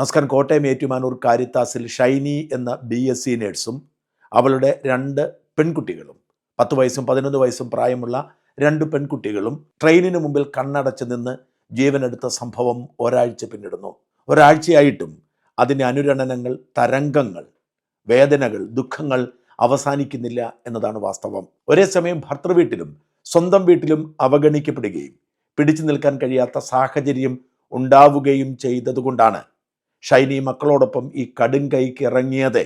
നമസ്കാരം. കോട്ടയം ഏറ്റുമാനൂർ കാരിത്താസിൽ ഷൈനി എന്ന B S C നേഴ്സും അവളുടെ രണ്ട് പെൺകുട്ടികളും പത്ത് വയസ്സും പതിനൊന്ന് വയസ്സും പ്രായമുള്ള രണ്ട് പെൺകുട്ടികളും ട്രെയിനിന് മുമ്പിൽ കണ്ണടച്ച് നിന്ന് ജീവനെടുത്ത സംഭവം ഒരാഴ്ച പിന്നിടുന്നു. ഒരാഴ്ചയായിട്ടും അതിന്റെ അനുരണനങ്ങൾ തരംഗങ്ങൾ വേദനകൾ ദുഃഖങ്ങൾ അവസാനിക്കുന്നില്ല എന്നതാണ് വാസ്തവം. ഒരേ സമയം ഭർത്തൃവീട്ടിലും സ്വന്തം വീട്ടിലും അവഗണിക്കപ്പെടുകയും പിടിച്ചു നിൽക്കാൻ കഴിയാത്ത സാഹചര്യം ഉണ്ടാവുകയും ചെയ്തതുകൊണ്ടാണ് ഷൈനി മക്കളോടൊപ്പം ഈ കടുങ്കൈക്ക് ഇറങ്ങിയത്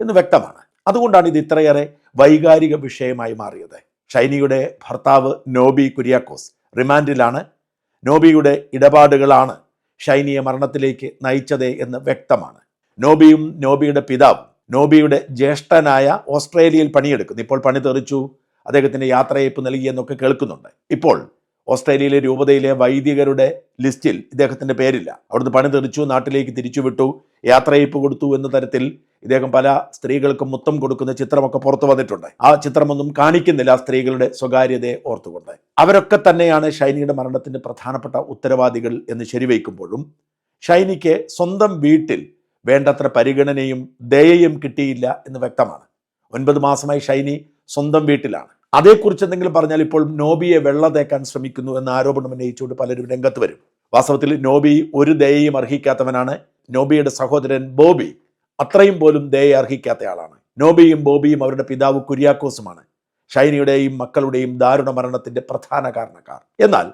എന്ന് വ്യക്തമാണ്. അതുകൊണ്ടാണ് ഇത് ഇത്രയേറെ വൈകാരിക വിഷയമായി മാറിയത്. ഷൈനിയുടെ ഭർത്താവ് നോബി കുര്യാക്കോസ് റിമാൻഡിലാണ്. നോബിയുടെ ഇടപാടുകളാണ് ഷൈനിയെ മരണത്തിലേക്ക് നയിച്ചത് എന്ന് വ്യക്തമാണ്. നോബിയും നോബിയുടെ പിതാവും നോബിയുടെ ജ്യേഷ്ഠനായ ഓസ്ട്രേലിയയിൽ പണിയെടുക്കുന്നു. ഇപ്പോൾ പണി തെറിച്ചു. അദ്ദേഹത്തിന് യാത്രയയപ്പ് നൽകിയെന്നൊക്കെ കേൾക്കുന്നുണ്ട്. ഇപ്പോൾ ഓസ്ട്രേലിയയിലെ രൂപതയിലെ വൈദികരുടെ ലിസ്റ്റിൽ ഇദ്ദേഹത്തിന്റെ പേരില്ല. അവിടുന്ന് പണി തെറിച്ചു നാട്ടിലേക്ക് തിരിച്ചുവിട്ടു യാത്രയയപ്പ് കൊടുത്തു എന്ന തരത്തിൽ ഇദ്ദേഹം പല സ്ത്രീകൾക്കും മുത്തം കൊടുക്കുന്ന ചിത്രമൊക്കെ പുറത്തു വന്നിട്ടുണ്ട്. ആ ചിത്രമൊന്നും കാണിക്കുന്നില്ല ആ സ്ത്രീകളുടെ സ്വകാര്യതയെ ഓർത്തുകൊണ്ട്. അവരൊക്കെ തന്നെയാണ് ഷൈനിയുടെ മരണത്തിന്റെ പ്രധാനപ്പെട്ട ഉത്തരവാദികൾ എന്ന് ശരിവയ്ക്കുമ്പോഴും ഷൈനിക്ക് സ്വന്തം വീട്ടിൽ വേണ്ടത്ര പരിഗണനയും ദയയും കിട്ടിയില്ല എന്ന് വ്യക്തമാണ്. ഒൻപത് മാസമായി ഷൈനി സ്വന്തം വീട്ടിലാണ്. അതേക്കുറിച്ച് എന്തെങ്കിലും പറഞ്ഞാൽ ഇപ്പോൾ നോബിയെ വെള്ള തേക്കാൻ ശ്രമിക്കുന്നു എന്ന ആരോപണം ഉന്നയിച്ചുകൊണ്ട് പലരും രംഗത്ത് വരും. വാസ്തവത്തിൽ നോബി ഒരു ദയയും അർഹിക്കാത്തവനാണ്. നോബിയുടെ സഹോദരൻ ബോബി അത്രയും പോലും ദയ അർഹിക്കാത്ത ആളാണ്. നോബിയും ബോബിയും അവരുടെ പിതാവ് കുര്യാക്കോസുമാണ്. ഷൈനിയുടെയും മക്കളുടെയും ദാരുണ മരണത്തിന്റെ പ്രധാന കാരണക്കാർ. എന്നാൽ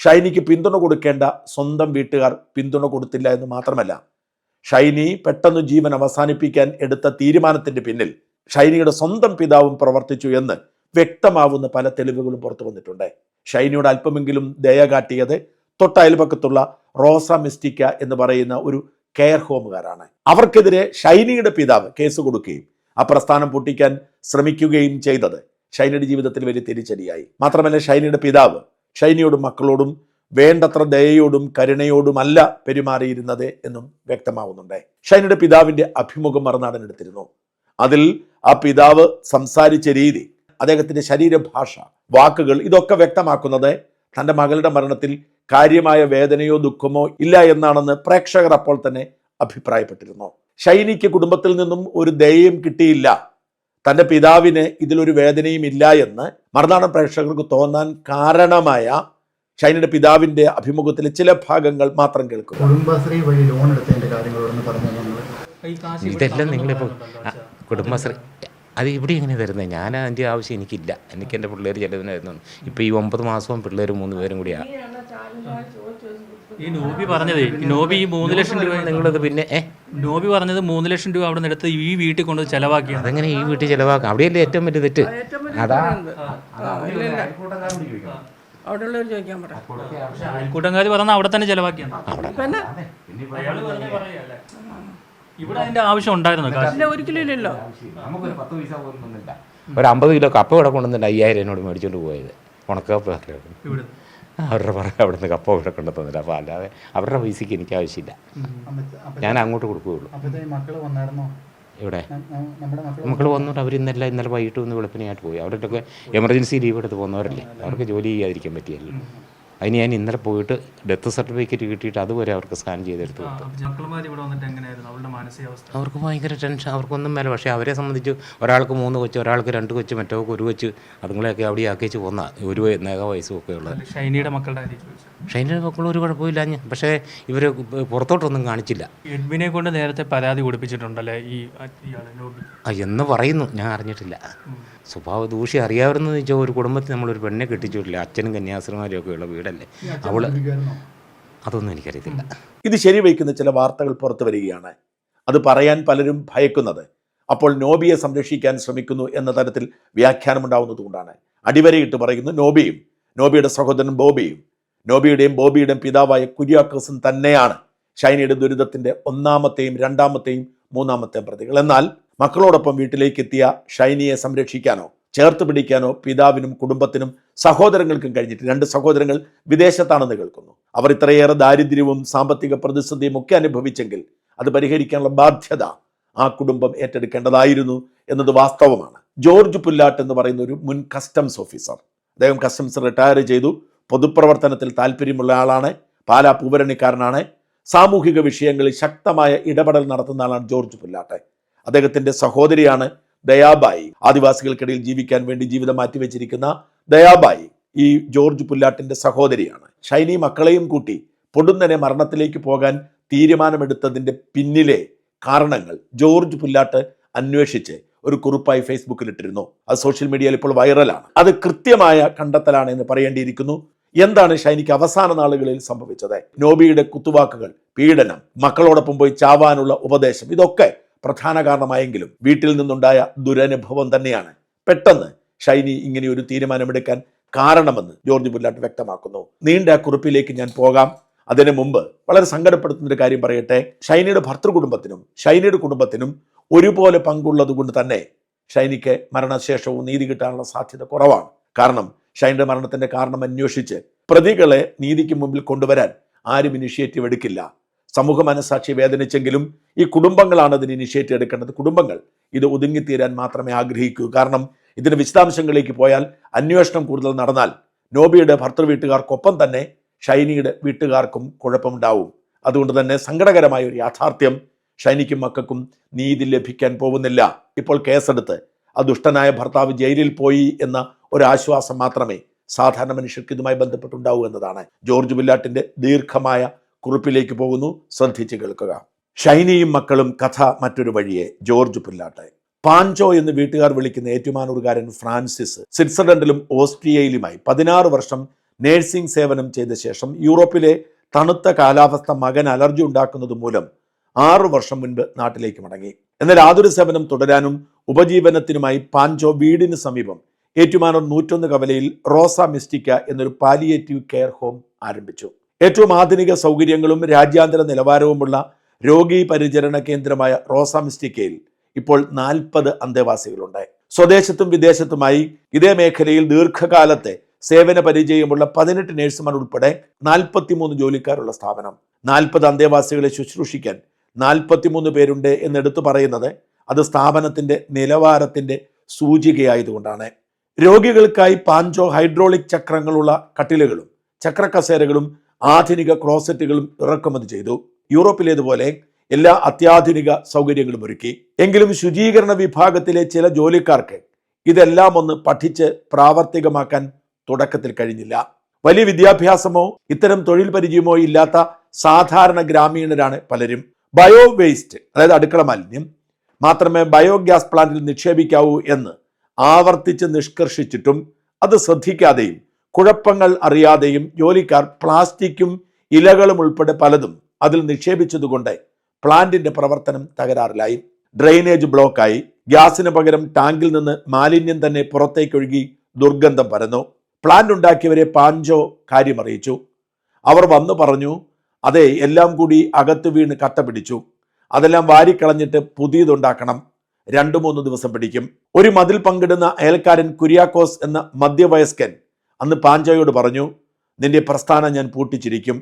ഷൈനിക്ക് പിന്തുണ കൊടുക്കേണ്ട സ്വന്തം വീട്ടുകാർ പിന്തുണ കൊടുത്തില്ല എന്ന് മാത്രമല്ല ഷൈനി പെട്ടെന്ന് ജീവൻ അവസാനിപ്പിക്കാൻ എടുത്ത തീരുമാനത്തിന്റെ പിന്നിൽ ഷൈനിയുടെ സ്വന്തം പിതാവും പ്രവർത്തിച്ചു എന്ന് വ്യക്തമാവുന്ന പല തെളിവുകളും പുറത്തു വന്നിട്ടുണ്ട്. ഷൈനിയോട് അല്പമെങ്കിലും ദയ കാട്ടിയത് തൊട്ടയൽപക്കത്തുള്ള റോസ മിസ്റ്റിക്ക എന്ന് പറയുന്ന ഒരു കെയർ ഹോമുകാരാണ് അവർക്കെതിരെ ഷൈനിയുടെ പിതാവ് കേസ് കൊടുക്കുകയും ആ പ്രസ്ഥാനം പൊട്ടിക്കാൻ ശ്രമിക്കുകയും ചെയ്തത് ഷൈനിയുടെ ജീവിതത്തിൽ വലിയ തിരിച്ചടിയായി. മാത്രമല്ല ഷൈനിയുടെ പിതാവ് ഷൈനിയോടും മക്കളോടും വേണ്ടത്ര ദയയോടും കരുണയോടുമല്ല പെരുമാറിയിരുന്നത് എന്നും വ്യക്തമാവുന്നുണ്ട്. ഷൈനിയുടെ പിതാവിന്റെ അഭിമുഖം മറുനാടൻ എടുത്തിരുന്നു. അതിൽ ആ പിതാവ് സംസാരിച്ച രീതി അദ്ദേഹത്തിന്റെ ശരീരഭാഷ വാക്കുകൾ ഇതൊക്കെ വ്യക്തമാക്കുന്നത് തന്റെ മകളുടെ മരണത്തിൽ കാര്യമായ വേദനയോ ദുഃഖമോ ഇല്ല എന്നാണെന്ന് പ്രേക്ഷകർ അപ്പോൾ തന്നെ അഭിപ്രായപ്പെട്ടിരുന്നു ഷൈനിക്ക് കുടുംബത്തിൽ നിന്നും ഒരു ദയയും കിട്ടിയില്ല തന്റെ പിതാവിന് ഇതിലൊരു വേദനയും ഇല്ല എന്ന് മറുനാടൻ പ്രേക്ഷകർക്ക് തോന്നാൻ കാരണമായ ഷൈനിയുടെ പിതാവിന്റെ അഭിമുഖത്തിലെ ചില ഭാഗങ്ങൾ മാത്രം കേൾക്കും കുടുംബശ്രീ വഴി ലോൺ എടുത്തതിന്റെ കാര്യങ്ങളോടൊന്ന് പറഞ്ഞു ഇതെല്ലാം നിങ്ങളിപ്പോൾ? കുടുംബശ്രീ അത് ഇവിടെ എങ്ങനെ തരുന്നത് ഞാൻ അതിന്റെ ആവശ്യം എനിക്കില്ല. എനിക്ക് എന്റെ പിള്ളേർ ചിലതിനായിരുന്നു ഇപ്പോൾ ഈ ഒമ്പത് മാസവും പിള്ളേർ മൂന്ന് പേരും കൂടിയാണ് ഈ നോബി പറഞ്ഞത് നോബി ഈ മൂന്ന് ലക്ഷം രൂപ നിങ്ങളത് പിന്നെ ഏ? നോബി പറഞ്ഞത് മൂന്ന് ലക്ഷം രൂപ അവിടെ നിന്ന് എടുത്ത് ഈ വീട്ടിൽ കൊണ്ട് ചിലവാക്കി അതെങ്ങനെ ഈ വീട്ടിൽ ചിലവാക്കുക അവിടെയല്ലേ ഏറ്റവും വലിയ തെറ്റ്? അതാ. അവിടെയുള്ളവർ ചോദിക്കാൻ പറ. അയൽക്കൂട്ടംകാർ പറഞ്ഞാൽ അവിടെ തന്നെ ചെലവാക്കിയാണ്. പിന്നെ? ഇവിടെ അതിന്റെ ആവശ്യം ഉണ്ടായിരുന്നു? ഇല്ല ഒരിക്കലും ഇല്ലല്ലോ നമുക്കൊരു പത്ത് പൈസ പോലും ഒരു അമ്പത് കിലോ കപ്പ ഇവിടെ കൊണ്ടുവന്നിട്ട് അയ്യായിരം എന്നോട് മേടിച്ചുകൊണ്ട് പോയത്. ഉണക്കപ്പ് ഇവിടെ അവരുടെ പുറകെ അവിടുന്ന് കപ്പ ഇവിടെ കൊണ്ടു തന്നില്ല. അപ്പോൾ അല്ലാതെ അവരുടെ പൈസയ്ക്ക് എനിക്ക് ആവശ്യമില്ല. ഞാൻ അങ്ങോട്ട് കൊടുക്കുകയുള്ളൂ ഇവിടെ മക്കൾ വന്നിട്ട് അവർ ഇന്നലെ ഇന്നലെ വൈകിട്ട് വന്ന് വെളുപ്പിനായിട്ട് പോയി. അവരുടെ ഒക്കെ എമർജൻസി ലീവ് എടുത്ത് പോകുന്നവരല്ലേ? അവർക്ക് ജോലി ചെയ്യാതിരിക്കാൻ പറ്റിയല്ലോ. അതിന് ഞാൻ ഇന്നലെ പോയിട്ട് ഡെത്ത് സർട്ടിഫിക്കറ്റ് കിട്ടിയിട്ട് അതുവരെ അവർക്ക് സ്കാൻ ചെയ്തെടുത്ത്. അവർക്ക് ഭയങ്കര ടെൻഷൻ അവർക്കൊന്നും മേലെ. പക്ഷേ അവരെ സംബന്ധിച്ച് ഒരാൾക്ക് മൂന്ന് കൊച്ച് ഒരാൾക്ക് രണ്ട് കൊച്ച് മറ്റവർക്ക് ഒരു കൊച്ച് അതുങ്ങളെയൊക്കെ അവിടെ ആക്കിച്ച് പോന്ന ഒരു നേക വയസ്സും ഒക്കെ ഉള്ളത്. ഷൈനിയുടെ മക്കളുടെ ഷൈനിയുടെ മക്കൾ ഒരു കുഴപ്പമില്ല പക്ഷേ ഇവർ പുറത്തോട്ടൊന്നും കാണിച്ചില്ല. എഡ്വിനെ കൊണ്ട് നേരത്തെ പരാതി കൊടുപ്പിച്ചിട്ടുണ്ടല്ലേ ഈ ആ എന്ന് പറയുന്നു. ഞാൻ അറിഞ്ഞിട്ടില്ല. സ്വഭാവ ദൂഷ്യം അറിയാവുന്നതെന്ന് വെച്ചാൽ ഒരു കുടുംബത്തിൽ നമ്മളൊരു പെണ്ണെ കെട്ടിച്ചിട്ടില്ല. അച്ഛനും കന്യാസ്ത്രമാരും ഒക്കെ ഉള്ള വീടല്ലേ? അവൾ അതൊന്നും എനിക്കറിയത്തില്ല. ഇത് ശരിവയ്ക്കുന്ന ചില വാർത്തകൾ പുറത്തു വരികയാണ്. അത് പറയാൻ പലരും ഭയക്കുന്നത്. അപ്പോൾ നോബിയെ സംരക്ഷിക്കാൻ ശ്രമിക്കുന്നു എന്ന തരത്തിൽ വ്യാഖ്യാനമുണ്ടാവുന്നതുകൊണ്ടാണ്. അടിവരയിട്ട് പറയുന്നു നോബിയും നോബിയുടെ സഹോദരൻ ബോബിയും. നോബിയുടെയും ബോബിയുടെയും പിതാവായ കുര്യാക്കോസും തന്നെയാണ് ഷൈനയുടെ ദുരിതത്തിന്റെ ഒന്നാമത്തെയും രണ്ടാമത്തെയും മൂന്നാമത്തെയും പ്രതികൾ. എന്നാൽ മക്കളോടൊപ്പം വീട്ടിലേക്ക് എത്തിയ ഷൈനിയെ സംരക്ഷിക്കാനോ ചേർത്ത് പിടിക്കാനോ പിതാവിനും കുടുംബത്തിനും സഹോദരങ്ങൾക്കും കഴിഞ്ഞിട്ട് രണ്ട് സഹോദരങ്ങൾ വിദേശത്താണെന്ന് കേൾക്കുന്നു. അവർ ഇത്രയേറെ ദാരിദ്ര്യവും സാമ്പത്തിക പ്രതിസന്ധിയും ഒക്കെ അനുഭവിച്ചെങ്കിൽ അത് പരിഹരിക്കാനുള്ള ബാധ്യത ആ കുടുംബം ഏറ്റെടുക്കേണ്ടതായിരുന്നു എന്നത് വാസ്തവമാണ്. ജോർജ് പുല്ലാട്ട് എന്ന് പറയുന്ന ഒരു മുൻ കസ്റ്റംസ് ഓഫീസർ. അദ്ദേഹം കസ്റ്റംസ് റിട്ടയർ ചെയ്തു. പൊതുപ്രവർത്തനത്തിൽ താല്പര്യമുള്ള ആളാണ്. പാലാ പൂവരണിക്കാരനാണ്. സാമൂഹിക വിഷയങ്ങളിൽ ശക്തമായ ഇടപെടൽ നടത്തുന്ന ആളാണ് ജോർജ് പുല്ലാട്ടെ. അദ്ദേഹത്തിന്റെ സഹോദരിയാണ് ദയാബായി. ആദിവാസികൾക്കിടയിൽ ജീവിക്കാൻ വേണ്ടി ജീവിതം മാറ്റിവെച്ചിരിക്കുന്ന ദയാബായി ഈ ജോർജ് പുല്ലാട്ടിന്റെ സഹോദരിയാണ്. ഷൈനി മക്കളെയും കൂട്ടി പൊടുന്നനെ മരണത്തിലേക്ക് പോകാൻ തീരുമാനമെടുത്തതിന്റെ പിന്നിലെ കാരണങ്ങൾ ജോർജ് പുല്ലാട്ട് അന്വേഷിച്ച് ഒരു കുറിപ്പായി ഫേസ്ബുക്കിൽ ഇട്ടിരുന്നു അത് സോഷ്യൽ മീഡിയയിൽ ഇപ്പോൾ വൈറലാണ്. അത് കൃത്യമായ കണ്ടെത്തലാണ് എന്ന് പറയേണ്ടിയിരിക്കുന്നു. എന്താണ് ഷൈനിക്ക് അവസാന നാളുകളിൽ സംഭവിച്ചത്? നോബിയുടെ കുത്തുവാക്കുകൾ പീഡനം മക്കളോടൊപ്പം പോയി ചാവാനുള്ള ഉപദേശം ഇതൊക്കെ പ്രധാന കാരണമായെങ്കിലും വീട്ടിൽ നിന്നുണ്ടായ ദുരനുഭവം തന്നെയാണ്. പെട്ടെന്ന് ഷൈനി ഇങ്ങനെ ഒരു തീരുമാനമെടുക്കാൻ കാരണമെന്ന് ജോർജ് പുല്ലാട്ട് വ്യക്തമാക്കുന്നു. നീണ്ട കുറിപ്പിലേക്ക് ഞാൻ പോകാം. അതിനു മുമ്പ് വളരെ സങ്കടപ്പെടുത്തുന്ന ഒരു കാര്യം പറയട്ടെ. ഷൈനിയുടെ ഭർത്തൃ കുടുംബത്തിനും ഷൈനിയുടെ കുടുംബത്തിനും ഒരുപോലെ പങ്കുള്ളത് കൊണ്ട് തന്നെ ഷൈനിക്ക് മരണശേഷവും നീതി കിട്ടാനുള്ള സാധ്യത കുറവാണ്. കാരണം ഷൈനിയുടെ മരണത്തിന്റെ കാരണം അന്വേഷിച്ച് പ്രതികളെ നീതിക്ക് മുമ്പിൽ കൊണ്ടുവരാൻ ആരും ഇനിഷ്യേറ്റീവ് എടുക്കില്ല. സമൂഹ മനസാക്ഷി വേദനിച്ചെങ്കിലും ഈ കുടുംബങ്ങളാണ് അതിന് ഇനിഷ്യേറ്റ് എടുക്കേണ്ടത്. കുടുംബങ്ങൾ ഇത് ഒതുങ്ങിത്തീരാൻ മാത്രമേ ആഗ്രഹിക്കൂ. കാരണം ഇതിന് വിശദാംശങ്ങളിലേക്ക് പോയാൽ അന്വേഷണം കൂടുതൽ നടന്നാൽ നോബിയുടെ ഭർത്തൃ വീട്ടുകാർക്കൊപ്പം തന്നെ ഷൈനിയുടെ വീട്ടുകാർക്കും കുഴപ്പമുണ്ടാവും. അതുകൊണ്ട് തന്നെ സങ്കടകരമായ ഒരു യാഥാർത്ഥ്യം ഷൈനിക്കും മക്കൾക്കും നീതി ലഭിക്കാൻ പോകുന്നില്ല. ഇപ്പോൾ കേസെടുത്ത് ആ ദുഷ്ടനായ ഭർത്താവ് ജയിലിൽ പോയി എന്ന ഒരാശ്വാസം മാത്രമേ സാധാരണ മനുഷ്യർക്ക് ഇതുമായി ബന്ധപ്പെട്ടുണ്ടാവൂ എന്നതാണ്. ജോർജ് ബില്ലാട്ടിന്റെ ദീർഘമായ കുറിപ്പിലേക്ക് പോകുന്നു. ശ്രദ്ധിച്ച് കേൾക്കുക. ഷൈനിയും മക്കളും കഥ മറ്റൊരു വഴിയെ. ജോർജ് പുല്ലാട്ടെ പാഞ്ചോ എന്ന് വീട്ടുകാർ വിളിക്കുന്ന ഏറ്റുമാനൂർകാരൻ ഫ്രാൻസിസ് സ്വിറ്റ്സർലൻഡിലും ഓസ്ട്രിയയിലുമായി പതിനാറ് വർഷം നേഴ്സിംഗ് സേവനം ചെയ്ത ശേഷം യൂറോപ്പിലെ തണുത്ത കാലാവസ്ഥ മകൻ അലർജി ഉണ്ടാക്കുന്നത് മൂലം ആറു വർഷം മുൻപ് നാട്ടിലേക്ക് മടങ്ങി. എന്നാൽ ആതുര സേവനം തുടരാനും ഉപജീവനത്തിനുമായി പാഞ്ചോ വീടിന് സമീപം ഏറ്റുമാനൂർ നൂറ്റൊന്ന് കവലയിൽ റോസ മിസ്റ്റിക്ക എന്നൊരു പാലിയേറ്റീവ് കെയർ ഹോം ആരംഭിച്ചു. ഏറ്റവും ആധുനിക സൗകര്യങ്ങളും രാജ്യാന്തര നിലവാരവുമുള്ള രോഗി പരിചരണ കേന്ദ്രമായ റോസാമിസ്റ്റിക്കയിൽ ഇപ്പോൾ നാൽപ്പത് അന്തേവാസികളുണ്ട്. സ്വദേശത്തും വിദേശത്തുമായി ഇതേ മേഖലയിൽ ദീർഘകാലത്തെ സേവന പരിചയമുള്ള പതിനെട്ട് നഴ്സുമാർ ഉൾപ്പെടെ നാൽപ്പത്തിമൂന്ന് ജോലിക്കാരുള്ള സ്ഥാപനം. നാൽപ്പത് അന്തേവാസികളെ ശുശ്രൂഷിക്കാൻ നാൽപ്പത്തിമൂന്ന് പേരുണ്ട് എന്നെടുത്തു പറയുന്നത് അത് സ്ഥാപനത്തിന്റെ നിലവാരത്തിന്റെ സൂചികയായതുകൊണ്ടാണ്. രോഗികൾക്കായി പാഞ്ചോ ഹൈഡ്രോളിക് ചക്രങ്ങളുള്ള കട്ടിലുകളും ചക്രക്കസേരകളും ആധുനിക ക്ലോസറ്റുകളും ഇറക്കുമതി ചെയ്തു. യൂറോപ്പിലേതുപോലെ എല്ലാ അത്യാധുനിക സൗകര്യങ്ങളും ഒരുക്കി. എങ്കിലും ശുചീകരണ വിഭാഗത്തിലെ ചില ജോലിക്കാർക്ക് ഇതെല്ലാം ഒന്ന് പഠിച്ച് പ്രാവർത്തികമാക്കാൻ തുടക്കത്തിൽ കഴിഞ്ഞില്ല. വലിയ വിദ്യാഭ്യാസമോ ഇത്തരം തൊഴിൽ പരിചയമോ ഇല്ലാത്ത സാധാരണ ഗ്രാമീണരാണ് പലരും. ബയോ വേസ്റ്റ് അതായത് അടുക്കള മാലിന്യം മാത്രമേ ബയോഗ്യാസ് പ്ലാന്റിൽ നിക്ഷേപിക്കാവൂ എന്ന് ആവർത്തിച്ച് നിഷ്കർഷിച്ചിട്ടും അത് ശ്രദ്ധിക്കാതെയും കുഴപ്പങ്ങൾ അറിയാതെയും ജോലിക്കാർ പ്ലാസ്റ്റിക്കും ഇലകളും ഉൾപ്പെടെ പലതും അതിൽ നിക്ഷേപിച്ചതുകൊണ്ട് പ്ലാന്റിന്റെ പ്രവർത്തനം തകരാറിലായി. ഡ്രെയിനേജ് ബ്ലോക്കായി. ഗ്യാസിന് പകരം ടാങ്കിൽ നിന്ന് മാലിന്യം തന്നെ പുറത്തേക്കൊഴുകി ദുർഗന്ധം പരന്നു. Plant ഉണ്ടാക്കിയവരെ Pancho കാര്യമറിയിച്ചു. അവർ വന്നു പറഞ്ഞു അതെ എല്ലാം കൂടി അകത്ത് വീണ് കട്ട പിടിച്ചു അതെല്ലാം വാരിക്കളഞ്ഞിട്ട് പുതിയതുണ്ടാക്കണം. രണ്ടു മൂന്ന് ദിവസം പിടിക്കും. ഒരു മതിൽ പങ്കിടുന്ന അയൽക്കാരൻ കുര്യാക്കോസ് എന്ന മധ്യവയസ്കൻ അന്ന് പാഞ്ചോയോട് പറഞ്ഞു നിന്റെ പ്രസ്ഥാനം ഞാൻ പൂട്ടിച്ചിരിക്കും.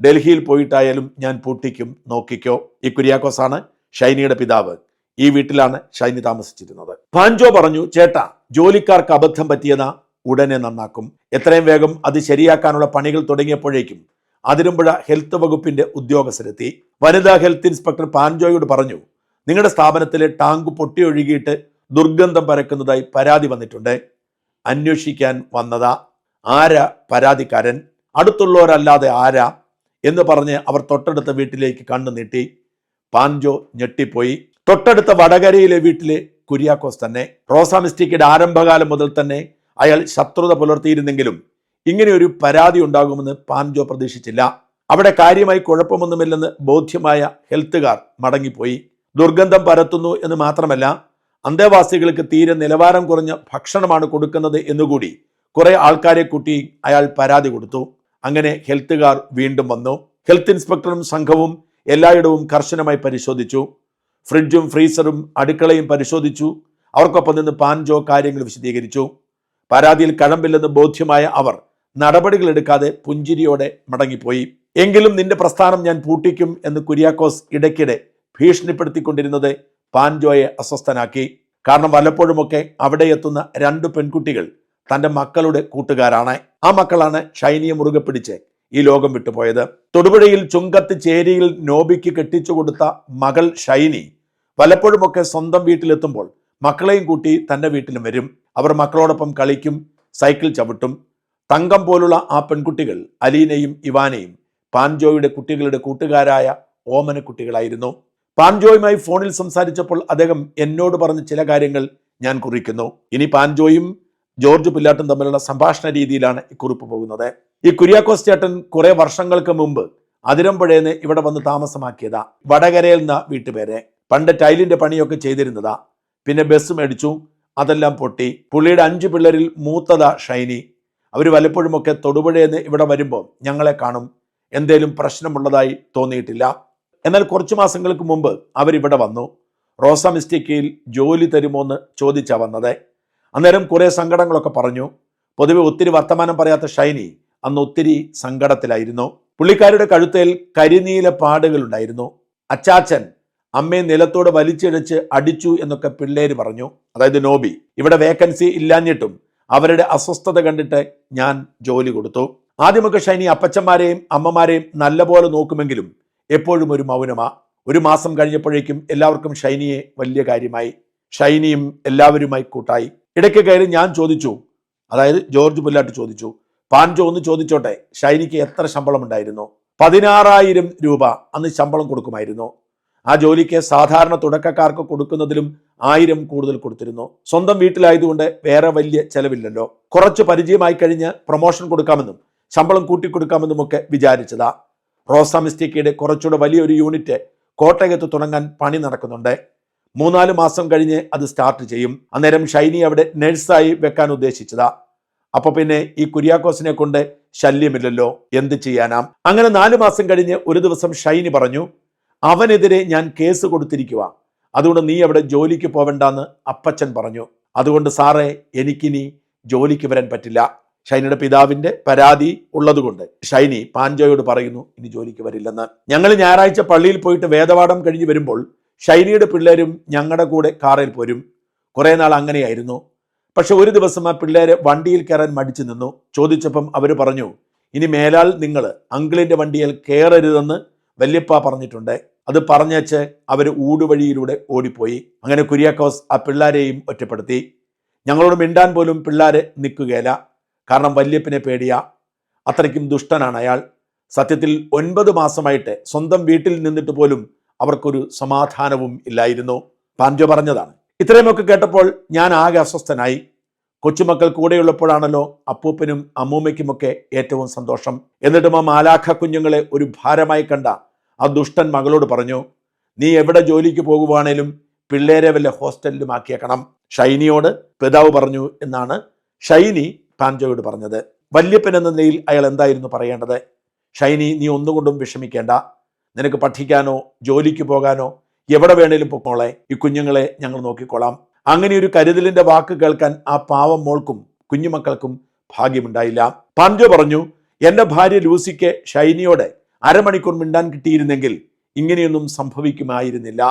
ഡൽഹിയിൽ പോയിട്ടായാലും ഞാൻ പൂട്ടിക്കും. നോക്കിക്കോ ഈ കുര്യാക്കോസാണ് ഷൈനിയുടെ പിതാവ്. ഈ വീട്ടിലാണ് ഷൈനി താമസിച്ചിരുന്നത്. പാഞ്ചോ പറഞ്ഞു ചേട്ടാ ജോലിക്കാർക്ക് അബദ്ധം പറ്റിയതാ ഉടനെ നന്നാക്കും. എത്രയും വേഗം അത് ശരിയാക്കാനുള്ള പണികൾ തുടങ്ങിയപ്പോഴേക്കും അതിരമ്പുഴ ഹെൽത്ത് വകുപ്പിന്റെ ഉദ്യോഗസ്ഥരെത്തി. വനിതാ ഹെൽത്ത് ഇൻസ്പെക്ടർ പാൻജോയോട് പറഞ്ഞു നിങ്ങളുടെ സ്ഥാപനത്തിലെ ടാങ്ക് പൊട്ടിയൊഴുകിയിട്ട് ദുർഗന്ധം പരക്കുന്നതായി പരാതി വന്നിട്ടുണ്ട്. അന്വേഷിക്കാൻ വന്നതാ ആരാ പരാതിക്കാരൻ? അടുത്തുള്ളവരല്ലാതെ ആരാ? എന്ന് പറഞ്ഞ് അവർ തൊട്ടടുത്ത വീട്ടിലേക്ക് കണ്ണു നീട്ടി. പാഞ്ചോ ഞെട്ടിപ്പോയി. തൊട്ടടുത്ത വടകരയിലെ വീട്ടിലെ കുര്യാക്കോസ് തന്നെ. റോസാ മിസ്റ്റിക്കയുടെ ആരംഭകാലം മുതൽ തന്നെ അയാൾ ശത്രുത പുലർത്തിയിരുന്നെങ്കിലും ഇങ്ങനെ ഒരു പരാതി ഉണ്ടാകുമെന്ന് പാൻജോ പ്രതീക്ഷിച്ചില്ല. അവിടെ കാര്യമായി കുഴപ്പമൊന്നുമില്ലെന്ന് ബോധ്യമായ ഹെൽത്തുകാർ മടങ്ങിപ്പോയി. ദുർഗന്ധം പരത്തുന്നു എന്ന് മാത്രമല്ല അന്തേവാസികൾക്ക് തീരെ നിലവാരം കുറഞ്ഞ ഭക്ഷണമാണ് കൊടുക്കുന്നത് എന്നുകൂടി കുറെ ആൾക്കാരെ കൂട്ടി അയാൾ പരാതി കൊടുത്തു. അങ്ങനെ ഹെൽത്തുകാർ വീണ്ടും വന്നു. ഹെൽത്ത് ഇൻസ്പെക്ടറും സംഘവും എല്ലായിടവും കർശനമായി പരിശോധിച്ചു. ഫ്രിഡ്ജും ഫ്രീസറും അടുക്കളയും പരിശോധിച്ചു. അവർക്കൊപ്പം നിന്ന് പാൻജോ കാര്യങ്ങൾ വിശദീകരിച്ചു. പരാതിയിൽ കഴമ്പില്ലെന്ന് ബോധ്യമായ അവർ നടപടികൾ എടുക്കാതെ പുഞ്ചിരിയോടെ മടങ്ങിപ്പോയി. എങ്കിലും നിന്റെ പ്രസ്ഥാനം ഞാൻ പൂട്ടിക്കും എന്ന് കുര്യാക്കോസ് ഇടയ്ക്കിടെ ഭീഷണിപ്പെടുത്തിക്കൊണ്ടിരുന്നത് പാൻജോയെ അസ്വസ്ഥനാക്കി. കാരണം വല്ലപ്പോഴുമൊക്കെ അവിടെ എത്തുന്ന രണ്ട് പെൺകുട്ടികൾ തന്റെ മക്കളുടെ കൂട്ടുകാരാണ്. ആ മക്കളാണ് ഷൈനിയെ മുറുകെ പിടിച്ച് ഈ ലോകം വിട്ടുപോയത്. തൊടുപുഴയിൽ ചുങ്കത്ത് ചേരിയിൽ നോബിക്ക് കെട്ടിച്ചു കൊടുത്ത മകൾ ഷൈനി പലപ്പോഴുമൊക്കെ സ്വന്തം വീട്ടിലെത്തുമ്പോൾ മക്കളെയും കൂട്ടി തന്റെ വീട്ടിലും വരും. അവർ മക്കളോടൊപ്പം കളിക്കും സൈക്കിൾ ചവിട്ടും. തങ്കം പോലുള്ള ആ പെൺകുട്ടികൾ അലീനയും ഇവാനയും പാൻജോയുടെ കുട്ടികളുടെ കൂട്ടുകാരായ ഓമന കുട്ടികളായിരുന്നു. പാൻജോയുമായി ഫോണിൽ സംസാരിച്ചപ്പോൾ അദ്ദേഹം എന്നോട് പറഞ്ഞ ചില കാര്യങ്ങൾ ഞാൻ കുറിക്കുന്നു. ഇനി പാൻജോയും ജോർജ് പുല്ലാട്ടും തമ്മിലുള്ള സംഭാഷണ രീതിയിലാണ് ഈ കുറിപ്പ് പോകുന്നത്. ഈ കുര്യാക്കോസ് ചേട്ടൻ കുറെ വർഷങ്ങൾക്ക് മുമ്പ് അതിരമ്പുഴേന്ന് ഇവിടെ വന്ന് താമസമാക്കിയതാ വടകരയിൽ നിന്ന വീട്ടുപേരെ. പണ്ട് ടൈലിന്റെ പണിയൊക്കെ ചെയ്തിരുന്നതാ. പിന്നെ ബസ് മേടിച്ചു അതെല്ലാം പൊട്ടി. പുള്ളിയുടെ അഞ്ചു പിള്ളേരിൽ മൂത്തതാ ഷൈനി. അവർ വല്ലപ്പോഴുമൊക്കെ തൊടുപുഴയെന്ന് ഇവിടെ വരുമ്പോൾ ഞങ്ങളെ കാണും. എന്തേലും പ്രശ്നമുള്ളതായി തോന്നിയിട്ടില്ല. എന്നാൽ കുറച്ചു മാസങ്ങൾക്ക് മുമ്പ് അവരിവിടെ വന്നു. റോസ മിസ്റ്റേക്കയിൽ ജോലി തരുമോ എന്ന് ചോദിച്ചാ വന്നത്. അന്നേരം കുറെ സങ്കടങ്ങളൊക്കെ പറഞ്ഞു. പൊതുവെ ഒത്തിരി വർത്തമാനം പറയാത്ത ഷൈനി അന്ന് ഒത്തിരി സങ്കടത്തിലായിരുന്നു. പുള്ളിക്കാരുടെ കഴുത്തേൽ കരിനീല പാടുകളുണ്ടായിരുന്നു. അച്ചാച്ചൻ അമ്മയെ നിലത്തോട് വലിച്ചിഴച്ച് അടിച്ചു എന്നൊക്കെ പിള്ളേര് പറഞ്ഞു. അതായത് നോബി ഇവിടെ വേക്കൻസി ഇല്ലാഞ്ഞിട്ടും അവരുടെ അസ്വസ്ഥത കണ്ടിട്ട് ഞാൻ ജോലി കൊടുത്തു. ആദ്യമൊക്കെ ഷൈനി അപ്പച്ചന്മാരെയും അമ്മമാരെയും നല്ലപോലെ നോക്കുമെങ്കിലും എപ്പോഴും ഒരു മൗനമാ. ഒരു മാസം കഴിഞ്ഞപ്പോഴേക്കും എല്ലാവർക്കും ഷൈനിയെ വലിയ കാര്യമായി. ഷൈനിയും എല്ലാവരുമായി കൂട്ടായി. ഇടയ്ക്ക് കയറി ഞാൻ ചോദിച്ചു. അതായത് ജോർജ് പുല്ലാട്ട് ചോദിച്ചു. പാൻജോ ഒന്ന് ചോദിച്ചോട്ടെ ഷൈനിക്ക് എത്ര ശമ്പളം ഉണ്ടായിരുന്നു പതിനാറായിരം രൂപ അന്ന് ശമ്പളം കൊടുക്കുമായിരുന്നു. ആ ജോലിക്ക് സാധാരണ തുടക്കക്കാർക്ക് കൊടുക്കുന്നതിലും ആയിരം കൂടുതൽ കൊടുത്തിരുന്നു. സ്വന്തം വീട്ടിലായതുകൊണ്ട് വേറെ വലിയ ചെലവില്ലല്ലോ. കുറച്ച് പരിചയമായി കഴിഞ്ഞ് പ്രൊമോഷൻ കൊടുക്കാമെന്നും ശമ്പളം കൂട്ടിക്കൊടുക്കാമെന്നും ഒക്കെ വിചാരിച്ചതാ. റോസ മിസ്റ്റേക്കയുടെ കുറച്ചുകൂടെ വലിയൊരു യൂണിറ്റ് കോട്ടയത്ത് തുടങ്ങാൻ പണി നടക്കുന്നുണ്ട്. മൂന്നാൽ മാസം കഴിഞ്ഞ് അത് സ്റ്റാർട്ട് ചെയ്യും. അന്നേരം ഷൈനി അവിടെ നഴ്സായി വെക്കാൻ ഉദ്ദേശിച്ചതാ. അപ്പൊ പിന്നെ ഈ കുര്യാക്കോസിനെ കൊണ്ട് ശല്യമില്ലല്ലോ എന്ത് ചെയ്യാനാം? അങ്ങനെ നാല് മാസം കഴിഞ്ഞ് ഒരു ദിവസം ഷൈനി പറഞ്ഞു അവനെതിരെ ഞാൻ കേസ് കൊടുത്തിരിക്കുക അതുകൊണ്ട് നീ അവിടെ ജോലിക്ക് പോവണ്ടെന്ന് അപ്പച്ചൻ പറഞ്ഞു. അതുകൊണ്ട് സാറേ എനിക്കിനി ജോലിക്ക് വരാൻ പറ്റില്ല. ഷൈനിയുടെ പിതാവിന്റെ പരാതി ഉള്ളതുകൊണ്ട്. ഷൈനി പാൻജോയോട് പറയുന്നു ഇനി ജോലിക്ക് വരില്ലെന്ന്. ഞങ്ങൾ ഞായറാഴ്ച പള്ളിയിൽ പോയിട്ട് വേദപാഠം കഴിഞ്ഞ് വരുമ്പോൾ ഷൈനിയുടെ പിള്ളേരും ഞങ്ങളുടെ കൂടെ കാറിൽ പോരും. കുറേ നാൾ അങ്ങനെയായിരുന്നു. പക്ഷെ ഒരു ദിവസം ആ പിള്ളേര് വണ്ടിയിൽ കയറാൻ മടിച്ചു നിന്നു. ചോദിച്ചപ്പം അവർ പറഞ്ഞു ഇനി മേലാൽ നിങ്ങൾ അങ്കിളിന്റെ വണ്ടിയിൽ കയറരുതെന്ന് വല്യപ്പ പറഞ്ഞിട്ടുണ്ട്. അത് പറഞ്ഞേച്ച് അവർ ഊടുവഴിയിലൂടെ ഓടിപ്പോയി. അങ്ങനെ കുര്യാക്കോസ് ആ പിള്ളാരെയും ഒറ്റപ്പെടുത്തി. ഞങ്ങളോട് മിണ്ടാൻ പോലും പിള്ളാര് നിൽക്കുകയില്ല കാരണം വല്യപ്പനെ പേടിയ. അത്രയ്ക്കും ദുഷ്ടനാണ് അയാൾ. സത്യത്തിൽ ഒൻപത് മാസമായിട്ട് സ്വന്തം വീട്ടിൽ നിന്നിട്ട് പോലും അവർക്കൊരു സമാധാനവും ഇല്ലായിരുന്നു. പാൻജോ പറഞ്ഞതാണ്. ഇത്രയുമൊക്കെ കേട്ടപ്പോൾ ഞാൻ ആകെ അസ്വസ്ഥനായി. കൊച്ചുമക്കൾ കൂടെയുള്ളപ്പോഴാണല്ലോ അപ്പൂപ്പനും അമ്മൂമ്മയ്ക്കുമൊക്കെ ഏറ്റവും സന്തോഷം. എന്നിട്ടും ആ മാലാഖ കുഞ്ഞുങ്ങളെ ഒരു ഭാരമായി കണ്ട ആ ദുഷ്ടൻ മകളോട് പറഞ്ഞു നീ എവിടെ ജോലിക്ക് പോകുവാണേലും പിള്ളേരെ വല്ല ഹോസ്റ്റലിലും ആക്കിയേക്കണം ഷൈനിയോട് പിതാവ് പറഞ്ഞു എന്നാണ് ഷൈനി പാൻജോയോട് പറഞ്ഞത്. വല്യപ്പൻ എന്ന നിലയിൽ അയാൾ എന്തായിരുന്നു പറയേണ്ടത്? ഷൈനി നീ ഒന്നുകൊണ്ടും വിഷമിക്കേണ്ട. നിനക്ക് പഠിക്കാനോ ജോലിക്ക് പോകാനോ എവിടെ വേണേലും പൊക്കോളെ ഈ കുഞ്ഞുങ്ങളെ ഞങ്ങൾ നോക്കിക്കോളാം അങ്ങനെ ഒരു കരുതലിന്റെ വാക്ക് കേൾക്കാൻ ആ പാവം മോൾക്കും കുഞ്ഞുമക്കൾക്കും ഭാഗ്യമുണ്ടായില്ല. പാൻജോ പറഞ്ഞു എന്റെ ഭാര്യ ലൂസിക്ക് ഷൈനിയോടെ അരമണിക്കൂർ മിണ്ടാൻ കിട്ടിയിരുന്നെങ്കിൽ ഇങ്ങനെയൊന്നും സംഭവിക്കുമായിരുന്നില്ല.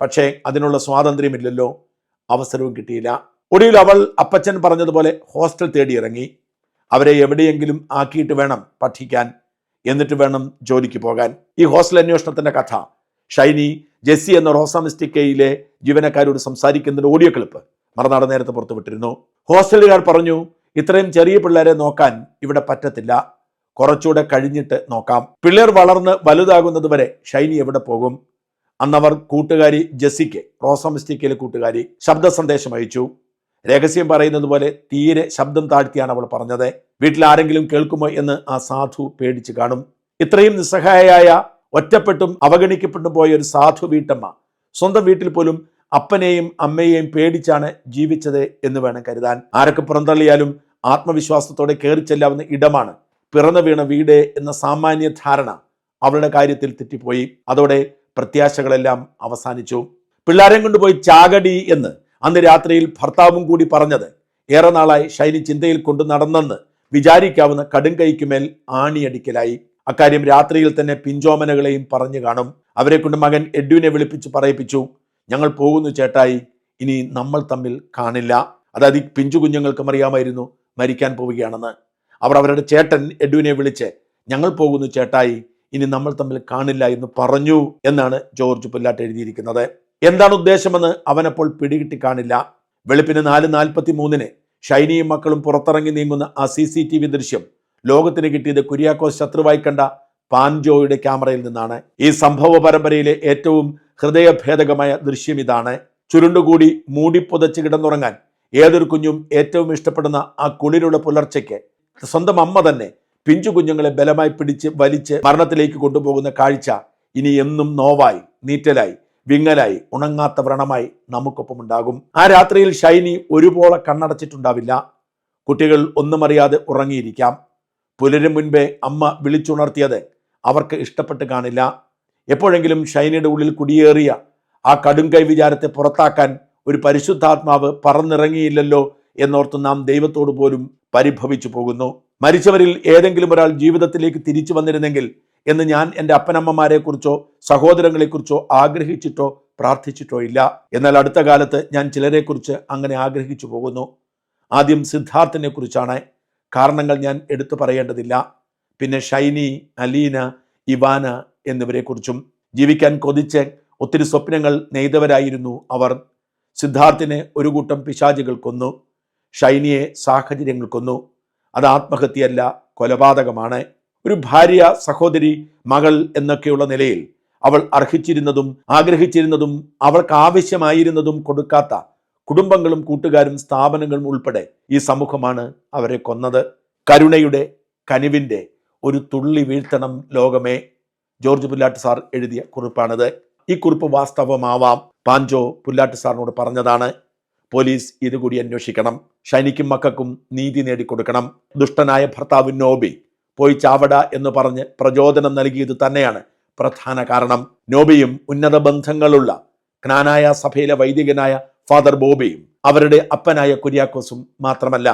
പക്ഷേ അതിനുള്ള സ്വാതന്ത്ര്യമില്ലല്ലോ അവസരവും കിട്ടിയില്ല. ഒടുവിൽ അവൾ അപ്പച്ചൻ പറഞ്ഞതുപോലെ ഹോസ്റ്റൽ തേടിയിറങ്ങി. അവരെ എവിടെയെങ്കിലും ആക്കിയിട്ട് വേണം പഠിക്കാൻ. എന്നിട്ട് വേണം ജോലിക്ക് പോകാൻ. ഈ ഹോസ്റ്റൽ അന്വേഷണത്തിന്റെ കഥ. ഷൈനി ജെസ്സി എന്ന റോസാമിസ്റ്റിക്കയിലെ ജീവനക്കാരോട് സംസാരിക്കുന്നതിന് ഓഡിയോ ക്ലിപ്പ് മറുനാട് നേരത്തെ പുറത്തുവിട്ടിരുന്നു ഹോസ്റ്റലുകാർ പറഞ്ഞു ഇത്രയും ചെറിയ പിള്ളേരെ നോക്കാൻ ഇവിടെ പറ്റത്തില്ല. കുറച്ചുകൂടെ കഴിഞ്ഞിട്ട് നോക്കാം. പിള്ളേർ വളർന്ന് വലുതാകുന്നത് വരെ ഷൈനി എവിടെ പോകും? അന്നവർ കൂട്ടുകാരി ജെസ്സിക്ക് റോസാമിസ്റ്റിക്കയിലെ കൂട്ടുകാരി ശബ്ദ സന്ദേശം അയച്ചു. രഹസ്യം പറയുന്നത് പോലെ തീരെ ശബ്ദം താഴ്ത്തിയാണ് അവൾ പറഞ്ഞത്. വീട്ടിൽ ആരെങ്കിലും കേൾക്കുമോ എന്ന് ആ സാധു പേടിച്ചു കാണും. ഇത്രയും നിസ്സഹായയായ ഒറ്റപ്പെട്ടും അവഗണിക്കപ്പെട്ടും പോയ ഒരു സാധു വീട്ടമ്മ സ്വന്തം വീട്ടിൽ പോലും അപ്പനെയും അമ്മയെയും പേടിച്ചാണ് ജീവിച്ചത് എന്ന് വേണം കരുതാൻ. ആരൊക്കെ പുറന്തള്ളിയാലും ആത്മവിശ്വാസത്തോടെ കയറി ചെല്ലാവുന്ന ഇടമാണ്. പിറന്നു വീണ വീട് എന്ന സാമാന്യ ധാരണ അവളുടെ കാര്യത്തിൽ തെറ്റിപ്പോയി. അതോടെ പ്രത്യാശകളെല്ലാം അവസാനിച്ചു. പിള്ളാരെയും കൊണ്ടുപോയി ചാകടി എന്ന് അന്ന് രാത്രിയിൽ ഭർത്താവും കൂടി പറഞ്ഞത് ഏറെ നാളായി ഷൈനി ചിന്തയിൽ കൊണ്ടു നടന്നെന്ന് വിചാരിക്കാവുന്ന കടുംകൈക്കുമേൽ ആണിയടിക്കലായി. അക്കാര്യം രാത്രിയിൽ തന്നെ പിഞ്ചോമനകളെയും പറഞ്ഞു കാണും. അവരെ കൊണ്ട് മകൻ എഡ്വിനെ വിളിപ്പിച്ച് പറയിപ്പിച്ചു. ഞങ്ങൾ പോകുന്നു ചേട്ടായി. ഇനി നമ്മൾ തമ്മിൽ കാണില്ല. അതായത് ഈ പിഞ്ചു കുഞ്ഞുങ്ങൾക്കും അറിയാമായിരുന്നു മരിക്കാൻ പോവുകയാണെന്ന്. അവർ അവരുടെ ചേട്ടൻ എഡ്വിനെ വിളിച്ച് ഞങ്ങൾ പോകുന്നു ചേട്ടായി. ഇനി നമ്മൾ തമ്മിൽ കാണില്ല എന്ന് പറഞ്ഞു എന്നാണ് ജോർജ് പുല്ലാട്ട് എഴുതിയിരിക്കുന്നത്. എന്താണ് ഉദ്ദേശമെന്ന് അവനപ്പോൾ പിടികിട്ടി കാണില്ല. വെളുപ്പിന് നാല് നാൽപ്പത്തി മൂന്നിന് ഷൈനിയും മക്കളും പുറത്തിറങ്ങി നീങ്ങുന്ന ആ സി സി ടി വി ദൃശ്യം ലോകത്തിന് കിട്ടിയത് കുര്യാക്കോസ് ശത്രുവായി കണ്ട പാൻജോയുടെ ക്യാമറയിൽ നിന്നാണ്. ഈ സംഭവ പരമ്പരയിലെ ഏറ്റവും ഹൃദയഭേദകമായ ദൃശ്യം ഇതാണ്. ചുരുണ്ടുകൂടി മൂടിപ്പുതച്ച് കിടന്നുറങ്ങാൻ ഏതൊരു കുഞ്ഞും ഏറ്റവും ഇഷ്ടപ്പെടുന്ന ആ കുളിരുള്ള പുലർച്ചയ്ക്ക് സ്വന്തം അമ്മ തന്നെ പിഞ്ചു കുഞ്ഞുങ്ങളെ ബലമായി പിടിച്ച് വലിച്ച് മരണത്തിലേക്ക് കൊണ്ടുപോകുന്ന കാഴ്ച ഇനി എന്നും നോവായി നീറ്റലായി. വിങ്ങലായി ഉണങ്ങാത്ത വ്രണമായി നമുക്കൊപ്പം ഉണ്ടാകും ആ രാത്രിയിൽ ഷൈനി ഒരുപോലെ കണ്ണടച്ചിട്ടുണ്ടാവില്ല. കുട്ടികൾ ഒന്നും അറിയാതെ ഉറങ്ങിയിരിക്കാം. പുലരും മുൻപേ അമ്മ വിളിച്ചുണർത്തിയത് അവർക്ക് ഇഷ്ടപ്പെട്ട് കാണില്ല. എപ്പോഴെങ്കിലും ഷൈനിയുടെ ഉള്ളിൽ കുടിയേറിയ ആ കടുംകൈ വിചാരത്തെ പുറത്താക്കാൻ ഒരു പരിശുദ്ധാത്മാവ് പറന്നിറങ്ങിയില്ലല്ലോ എന്നോർത്ത് നാം ദൈവത്തോട് പോലും പരിഭവിച്ചു പോകുന്നു. മരിച്ചവരിൽ ഏതെങ്കിലും ഒരാൾ ജീവിതത്തിലേക്ക് തിരിച്ചു വന്നിരുന്നെങ്കിൽ എന്ന് ഞാൻ എന്റെ അപ്പനമ്മമാരെക്കുറിച്ചോ സഹോദരങ്ങളെക്കുറിച്ചോ ആഗ്രഹിച്ചിട്ടോ പ്രാർത്ഥിച്ചിട്ടോ ഇല്ല. എന്നാൽ അടുത്ത കാലത്ത് ഞാൻ ചിലരെക്കുറിച്ച് അങ്ങനെ ആഗ്രഹിച്ചു പോകുന്നു. ആദ്യം സിദ്ധാർത്ഥിനെ കുറിച്ചാണ് കാരണങ്ങൾ ഞാൻ എടുത്തു പറയേണ്ടതില്ല. പിന്നെ ഷൈനി അലീന ഇവാന എന്നിവരെക്കുറിച്ചും. ജീവിക്കാൻ കൊതിച്ച് ഒത്തിരി സ്വപ്നങ്ങൾ നെയ്തവരായിരുന്നു അവർ. സിദ്ധാർത്ഥിനെ ഒരു കൂട്ടം പിശാചികൾ കൊന്നു. ഷൈനിയെ സാഹചര്യങ്ങൾ കൊന്നു. അത് ആത്മഹത്യയല്ല കൊലപാതകമാണ്. ഒരു ഭാര്യ സഹോദരി മകൾ എന്നൊക്കെയുള്ള നിലയിൽ അവൾ അർഹിച്ചിരുന്നതും ആഗ്രഹിച്ചിരുന്നതും അവൾക്ക് ആവശ്യമായിരുന്നതും കൊടുക്കാത്ത കുടുംബങ്ങളും കൂട്ടുകാരും സ്ഥാപനങ്ങളും ഉൾപ്പെടെ ഈ സമൂഹമാണ് അവരെ കൊന്നത്. കരുണയുടെ കനിവിന്റെ ഒരു തുള്ളി വീഴ്ത്തണം ലോകമേ. ജോർജ് പുല്ലാട്ട് സാർ എഴുതിയ കുറിപ്പാണിത്. ഈ കുറിപ്പ് വാസ്തവമാവാം. പാഞ്ചോ പുല്ലാട്ട് സാറിനോട് പറഞ്ഞതാണ്. പോലീസ് ഇതുകൂടി അന്വേഷിക്കണം. ഷൈനിക്കും മക്കൾക്കും നീതി നേടിക്കൊടുക്കണം. ദുഷ്ടനായ ഭർത്താവ് നോബി പോയി ചാവട എന്ന് പറഞ്ഞ് പ്രചോദനം നൽകിയത് തന്നെയാണ് പ്രധാന കാരണം. നോബിയും ഉന്നത ബന്ധങ്ങളുള്ള ജ്ഞാനായ സഭയിലെ വൈദികനായ ഫാദർ ബോബിയും അവരുടെ അപ്പനായ കുര്യാക്കോസും മാത്രമല്ല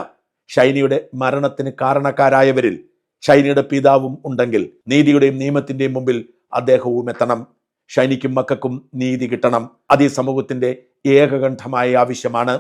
ഷൈനിയുടെ മരണത്തിന് കാരണക്കാരായവരിൽ ഷൈനിയുടെ പിതാവും ഉണ്ടെങ്കിൽ നീതിയുടെയും നിയമത്തിന്റെയും മുമ്പിൽ അദ്ദേഹവും എത്തണം. ഷൈനിക്കും മക്കൾക്കും നീതി കിട്ടണം. അതേ സമൂഹത്തിന്റെ ഏകകണ്ഠമായ ആവശ്യമാണ്.